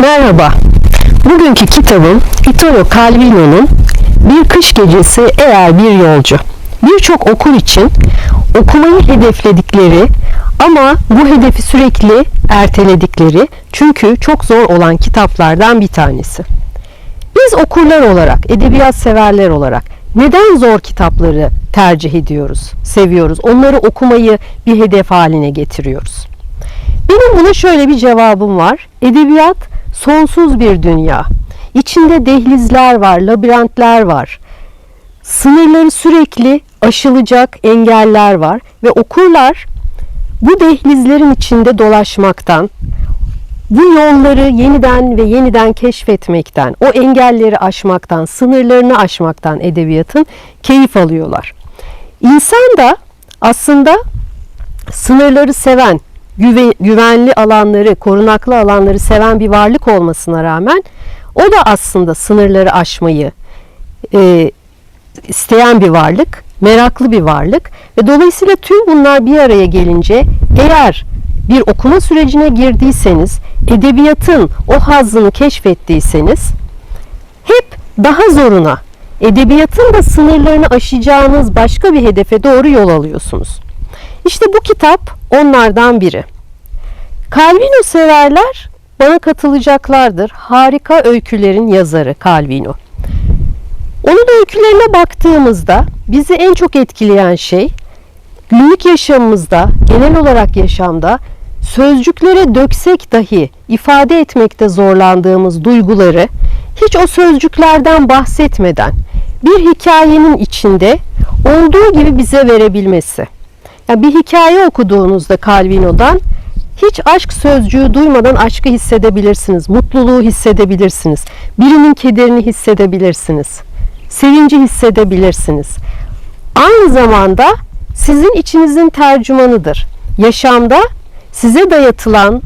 Merhaba. Bugünkü kitabım Italo Calvino'nun Bir Kış Gecesi Eğer Bir Yolcu. Birçok okur için okumayı hedefledikleri ama bu hedefi sürekli erteledikleri çünkü çok zor olan kitaplardan bir tanesi. Biz okurlar olarak, edebiyat severler olarak neden zor kitapları tercih ediyoruz, seviyoruz? Onları okumayı bir hedef haline getiriyoruz. Benim buna şöyle bir cevabım var. Edebiyat sonsuz bir dünya. İçinde dehlizler var, labirentler var. Sınırları sürekli aşılacak engeller var ve okurlar bu dehlizlerin içinde dolaşmaktan, bu yolları yeniden ve yeniden keşfetmekten, o engelleri aşmaktan, sınırlarını aşmaktan edebiyatın keyif alıyorlar. İnsan da aslında sınırları seven, güve- güvenli alanları, korunaklı alanları seven bir varlık olmasına rağmen o da aslında sınırları aşmayı e, isteyen bir varlık, meraklı bir varlık ve dolayısıyla tüm bunlar bir araya gelince eğer bir okuma sürecine girdiyseniz, edebiyatın o hazzını keşfettiyseniz hep daha zoruna, edebiyatın da sınırlarını aşacağınız başka bir hedefe doğru yol alıyorsunuz. İşte bu kitap onlardan biri. Calvino severler bana katılacaklardır. Harika öykülerin yazarı Calvino. Onun öykülerine baktığımızda bizi en çok etkileyen şey günlük yaşamımızda, genel olarak yaşamda sözcüklere döksek dahi ifade etmekte zorlandığımız duyguları hiç o sözcüklerden bahsetmeden bir hikayenin içinde olduğu gibi bize verebilmesi. Yani bir hikaye okuduğunuzda Calvino'dan hiç aşk sözcüğü duymadan aşkı hissedebilirsiniz. Mutluluğu hissedebilirsiniz. Birinin kederini hissedebilirsiniz. Sevinci hissedebilirsiniz. Aynı zamanda sizin içinizin tercümanıdır. Yaşamda size dayatılan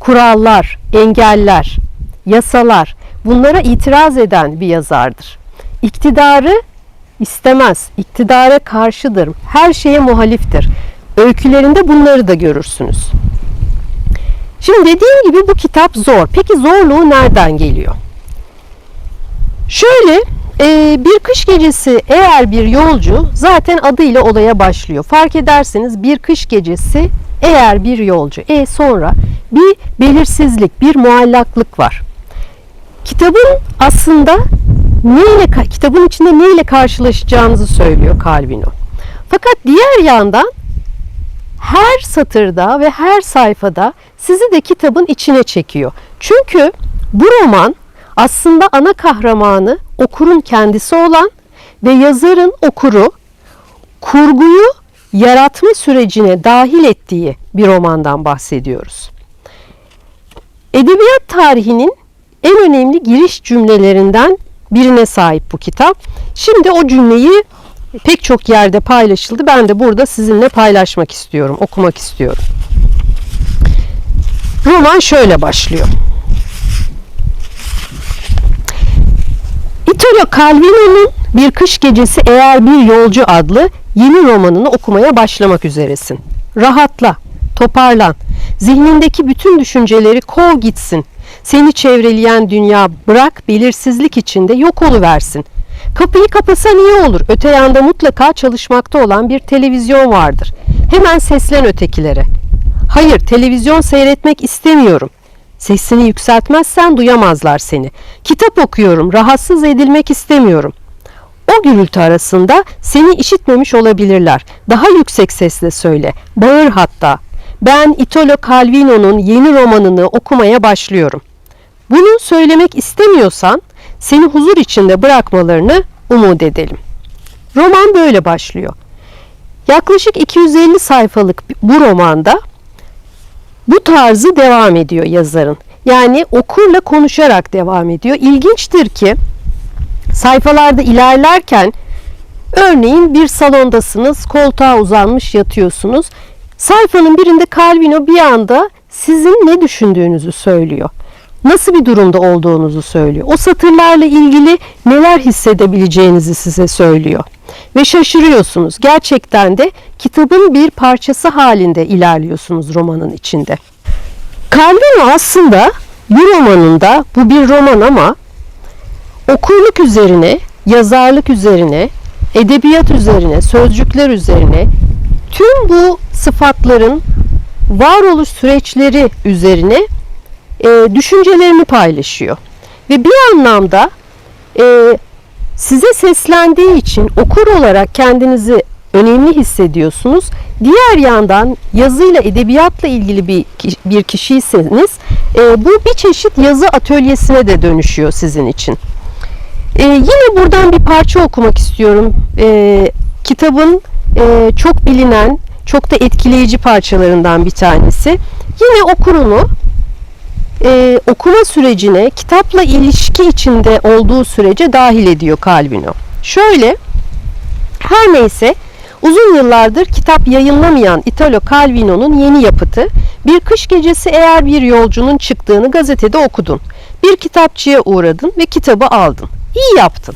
kurallar, engeller, yasalar bunlara itiraz eden bir yazardır. İktidarı istemez, iktidara karşıdır, her şeye muhaliftir. Öykülerinde bunları da görürsünüz. Şimdi dediğim gibi bu kitap zor. Peki zorluğu nereden geliyor? Şöyle e, bir kış gecesi eğer bir yolcu zaten adıyla olaya başlıyor. Fark ederseniz bir kış gecesi eğer bir yolcu. E sonra bir belirsizlik, bir muallaklık var. Kitabın aslında neyle kitabın içinde neyle karşılaşacağınızı söylüyor Calvino. Fakat diğer yandan her satırda ve her sayfada sizi de kitabın içine çekiyor. Çünkü bu roman aslında ana kahramanı okurun kendisi olan ve yazarın okuru kurguyu yaratma sürecine dahil ettiği bir romandan bahsediyoruz. Edebiyat tarihinin en önemli giriş cümlelerinden birine sahip bu kitap. Şimdi o cümleyi pek çok yerde paylaşıldı. Ben de burada sizinle paylaşmak istiyorum, okumak istiyorum. Roman şöyle başlıyor. Italo Calvino'nun Bir Kış Gecesi Eğer Bir Yolcu adlı yeni romanını okumaya başlamak üzeresin. Rahatla, toparlan. Zihnindeki bütün düşünceleri kov gitsin. Seni çevreleyen dünya bırak belirsizlik içinde yok oluversin. Kapıyı kapasan iyi olur. Öte yanda mutlaka çalışmakta olan bir televizyon vardır. Hemen seslen ötekilere. Hayır, televizyon seyretmek istemiyorum. Sesini yükseltmezsen duyamazlar seni. Kitap okuyorum, rahatsız edilmek istemiyorum. O gürültü arasında seni işitmemiş olabilirler. Daha yüksek sesle söyle. Bağır hatta. Ben Italo Calvino'nun yeni romanını okumaya başlıyorum. Bunu söylemek istemiyorsan seni huzur içinde bırakmalarını umut edelim. Roman böyle başlıyor. Yaklaşık 250 sayfalık bu romanda bu tarzı devam ediyor yazarın. Yani okurla konuşarak devam ediyor. İlginçtir ki sayfalarda ilerlerken örneğin bir salondasınız, koltuğa uzanmış yatıyorsunuz. Sayfanın birinde Calvino bir anda sizin ne düşündüğünüzü söylüyor. Nasıl bir durumda olduğunuzu söylüyor. O satırlarla ilgili neler hissedebileceğinizi size söylüyor. Ve şaşırıyorsunuz. Gerçekten de kitabın bir parçası halinde ilerliyorsunuz romanın içinde. Calvino aslında bu romanında bu bir roman ama okurluk üzerine, yazarlık üzerine, edebiyat üzerine, sözcükler üzerine tüm bu sıfatların varoluş süreçleri üzerine e, düşüncelerini paylaşıyor. Ve bir anlamda e, size seslendiği için okur olarak kendinizi önemli hissediyorsunuz. Diğer yandan yazıyla, edebiyatla ilgili bir, bir kişiyseniz e, bu bir çeşit yazı atölyesine de dönüşüyor sizin için. E, yine buradan bir parça okumak istiyorum. E, kitabın e, çok bilinen, çok da etkileyici parçalarından bir tanesi. Yine okurunu e, okuma sürecine, kitapla ilişki içinde olduğu sürece dahil ediyor Calvino. Şöyle, her neyse uzun yıllardır kitap yayınlamayan Italo Calvino'nun yeni yapıtı Bir Kış Gecesi eğer bir yolcunun çıktığını gazetede okudun. Bir kitapçıya uğradın ve kitabı aldın. İyi yaptın.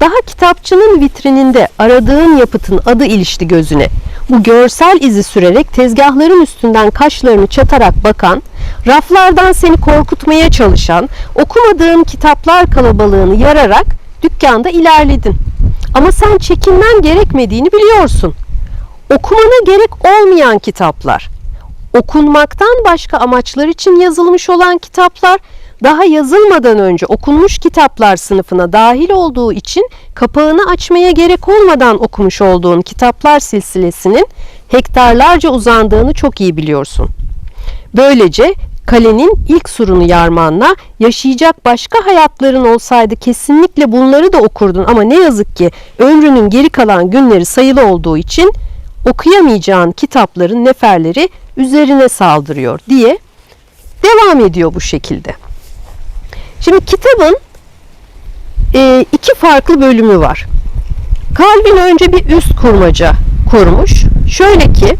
Daha kitapçının vitrininde aradığın yapıtın adı ilişti gözüne. Bu görsel izi sürerek tezgahların üstünden kaşlarını çatarak bakan, raflardan seni korkutmaya çalışan, okumadığın kitaplar kalabalığını yararak dükkanda ilerledin. Ama sen çekinmen gerekmediğini biliyorsun. Okumana gerek olmayan kitaplar, okunmaktan başka amaçlar için yazılmış olan kitaplar daha yazılmadan önce okunmuş kitaplar sınıfına dahil olduğu için kapağını açmaya gerek olmadan okumuş olduğun kitaplar silsilesinin hektarlarca uzandığını çok iyi biliyorsun. Böylece kalenin ilk surunu yarmanla yaşayacak başka hayatların olsaydı kesinlikle bunları da okurdun ama ne yazık ki ömrünün geri kalan günleri sayılı olduğu için okuyamayacağın kitapların neferleri üzerine saldırıyor diye devam ediyor bu şekilde. Şimdi kitabın e, iki farklı bölümü var. Calvin önce bir üst kurmaca kurmuş. Şöyle ki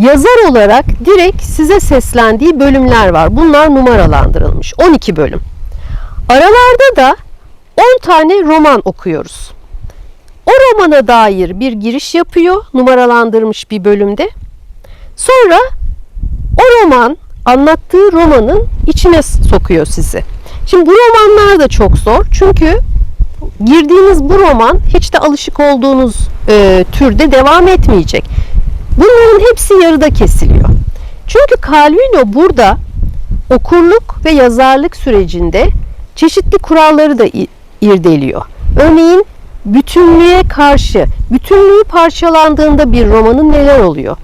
yazar olarak direkt size seslendiği bölümler var. Bunlar numaralandırılmış. 12 bölüm. Aralarda da 10 tane roman okuyoruz. O romana dair bir giriş yapıyor numaralandırmış bir bölümde. Sonra o roman anlattığı romanın içine sokuyor sizi. Şimdi bu romanlar da çok zor. Çünkü girdiğiniz bu roman hiç de alışık olduğunuz e, türde devam etmeyecek. Bunların hepsi yarıda kesiliyor. Çünkü Calvino burada okurluk ve yazarlık sürecinde çeşitli kuralları da irdeliyor. Örneğin bütünlüğe karşı, bütünlüğü parçalandığında bir romanın neler oluyor?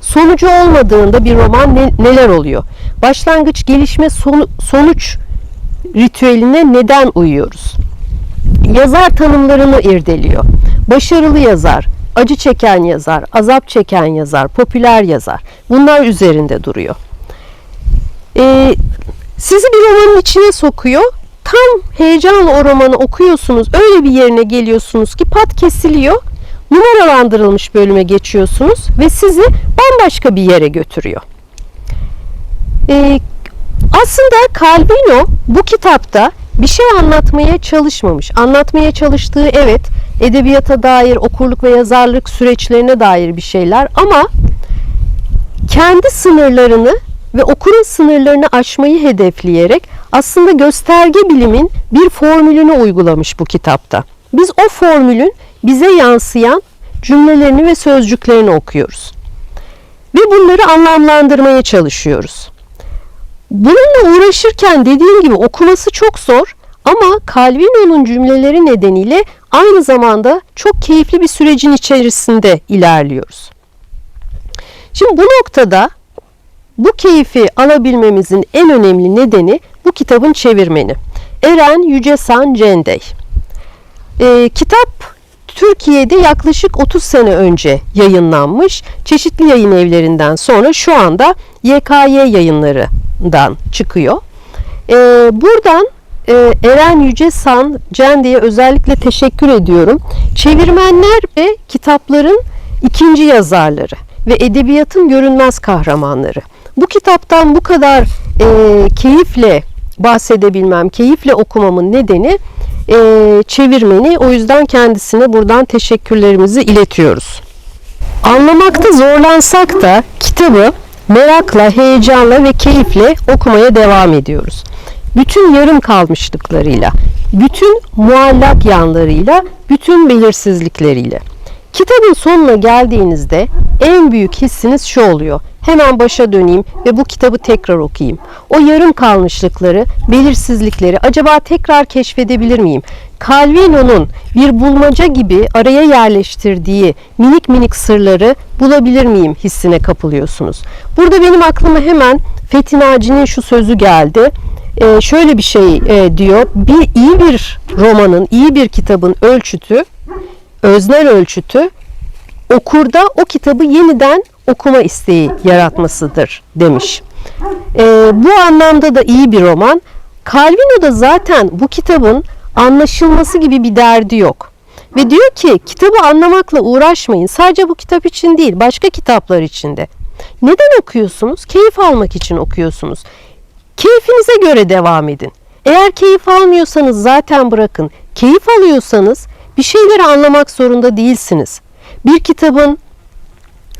Sonucu olmadığında bir roman ne- neler oluyor? Başlangıç, gelişme, sonu- sonuç ritüeline neden uyuyoruz? Yazar tanımlarını irdeliyor. Başarılı yazar, acı çeken yazar, azap çeken yazar, popüler yazar. Bunlar üzerinde duruyor. Ee, sizi bir romanın içine sokuyor. Tam heyecanla o romanı okuyorsunuz. Öyle bir yerine geliyorsunuz ki pat kesiliyor. Numaralandırılmış bölüme geçiyorsunuz ve sizi bambaşka bir yere götürüyor. Ee, aslında Calvino bu kitapta bir şey anlatmaya çalışmamış. Anlatmaya çalıştığı evet edebiyata dair, okurluk ve yazarlık süreçlerine dair bir şeyler ama kendi sınırlarını ve okurun sınırlarını aşmayı hedefleyerek aslında gösterge bilimin bir formülünü uygulamış bu kitapta. Biz o formülün bize yansıyan cümlelerini ve sözcüklerini okuyoruz. Ve bunları anlamlandırmaya çalışıyoruz. Bununla uğraşırken dediğim gibi okuması çok zor ama Calvino'nun cümleleri nedeniyle aynı zamanda çok keyifli bir sürecin içerisinde ilerliyoruz. Şimdi bu noktada bu keyfi alabilmemizin en önemli nedeni bu kitabın çevirmeni. Eren Yücesan Cendey. Ee, kitap Türkiye'de yaklaşık 30 sene önce yayınlanmış. Çeşitli yayın evlerinden sonra şu anda YKY yayınlarından çıkıyor. Ee, buradan e, Eren Yücesan Cende'ye özellikle teşekkür ediyorum. Çevirmenler ve kitapların ikinci yazarları ve edebiyatın görünmez kahramanları. Bu kitaptan bu kadar e, keyifle bahsedebilmem, keyifle okumamın nedeni e, çevirmeni. O yüzden kendisine buradan teşekkürlerimizi iletiyoruz. Anlamakta zorlansak da kitabı merakla, heyecanla ve keyifle okumaya devam ediyoruz. Bütün yarım kalmışlıklarıyla, bütün muallak yanlarıyla, bütün belirsizlikleriyle. Kitabın sonuna geldiğinizde en büyük hissiniz şu oluyor. Hemen başa döneyim ve bu kitabı tekrar okuyayım. O yarım kalmışlıkları, belirsizlikleri acaba tekrar keşfedebilir miyim? Calvino'nun bir bulmaca gibi araya yerleştirdiği minik minik sırları bulabilir miyim hissine kapılıyorsunuz. Burada benim aklıma hemen Fethi Naci'nin şu sözü geldi. Ee, şöyle bir şey e, diyor. Bir iyi bir romanın, iyi bir kitabın ölçütü öznel ölçütü okurda o kitabı yeniden okuma isteği yaratmasıdır demiş. Ee, bu anlamda da iyi bir roman. Calvino da zaten bu kitabın anlaşılması gibi bir derdi yok. Ve diyor ki kitabı anlamakla uğraşmayın. Sadece bu kitap için değil, başka kitaplar için de. Neden okuyorsunuz? Keyif almak için okuyorsunuz. Keyfinize göre devam edin. Eğer keyif almıyorsanız zaten bırakın. Keyif alıyorsanız bir şeyleri anlamak zorunda değilsiniz. Bir kitabın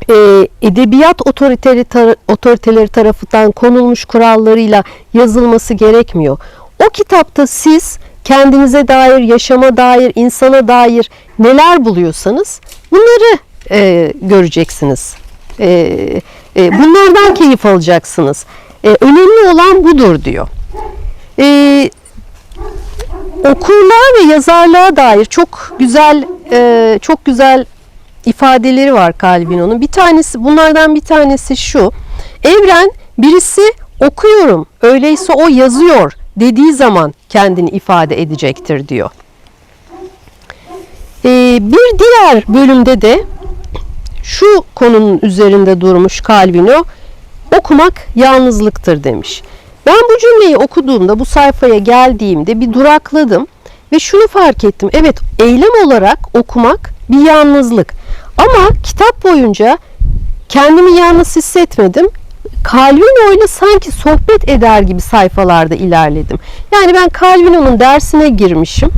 e, edebiyat otoriteleri, tar- otoriteleri tarafından konulmuş kurallarıyla yazılması gerekmiyor. O kitapta siz kendinize dair, yaşama dair, insana dair neler buluyorsanız bunları e, göreceksiniz. E, e, bunlardan keyif alacaksınız. E, önemli olan budur diyor. E, okurluğa ve yazarlığa dair çok güzel e, çok güzel ifadeleri var Calvino'nun. Bir tanesi bunlardan bir tanesi şu. Evren birisi okuyorum öyleyse o yazıyor dediği zaman kendini ifade edecektir diyor. E, bir diğer bölümde de şu konunun üzerinde durmuş Calvino okumak yalnızlıktır demiş. Ben bu cümleyi okuduğumda bu sayfaya geldiğimde bir durakladım ve şunu fark ettim. Evet eylem olarak okumak bir yalnızlık. Ama kitap boyunca kendimi yalnız hissetmedim. Calvino ile sanki sohbet eder gibi sayfalarda ilerledim. Yani ben Calvino'nun dersine girmişim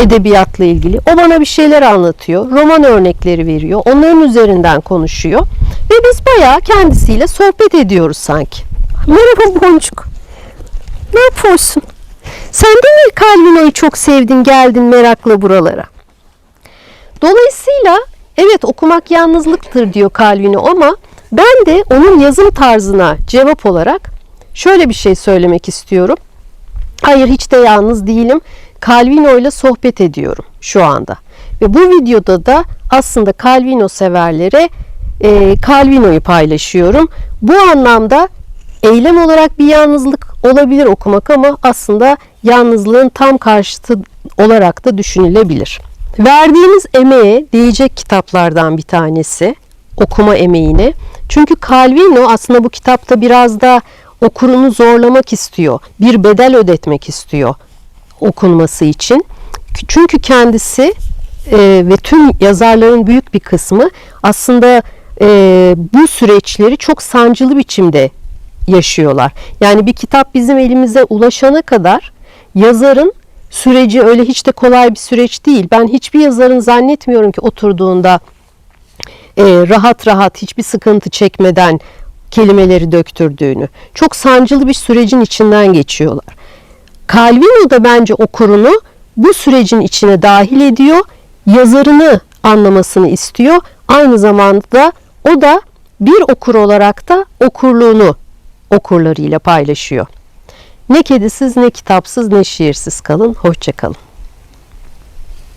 edebiyatla ilgili. O bana bir şeyler anlatıyor. Roman örnekleri veriyor. Onların üzerinden konuşuyor. Ve biz bayağı kendisiyle sohbet ediyoruz sanki. Merhaba Boncuk. Ne yapıyorsun? Sen de mi Calvino'yu çok sevdin geldin merakla buralara? Dolayısıyla evet okumak yalnızlıktır diyor Calvino ama ben de onun yazım tarzına cevap olarak şöyle bir şey söylemek istiyorum. Hayır hiç de yalnız değilim. Calvino ile sohbet ediyorum şu anda. Ve bu videoda da aslında Calvino severlere e, Calvino'yu paylaşıyorum. Bu anlamda eylem olarak bir yalnızlık olabilir okumak ama aslında yalnızlığın tam karşıtı olarak da düşünülebilir. Verdiğimiz emeğe değecek kitaplardan bir tanesi okuma emeğine. Çünkü Calvino aslında bu kitapta biraz da okurunu zorlamak istiyor. Bir bedel ödetmek istiyor okunması için. Çünkü kendisi e, ve tüm yazarların büyük bir kısmı aslında e, bu süreçleri çok sancılı biçimde yaşıyorlar. Yani bir kitap bizim elimize ulaşana kadar yazarın süreci öyle hiç de kolay bir süreç değil. Ben hiçbir yazarın zannetmiyorum ki oturduğunda e, rahat rahat hiçbir sıkıntı çekmeden kelimeleri döktürdüğünü. Çok sancılı bir sürecin içinden geçiyorlar. Calvino da bence okurunu bu sürecin içine dahil ediyor. Yazarını anlamasını istiyor. Aynı zamanda o da bir okur olarak da okurluğunu okurlarıyla paylaşıyor. Ne kedisiz ne kitapsız ne şiirsiz kalın. Hoşçakalın.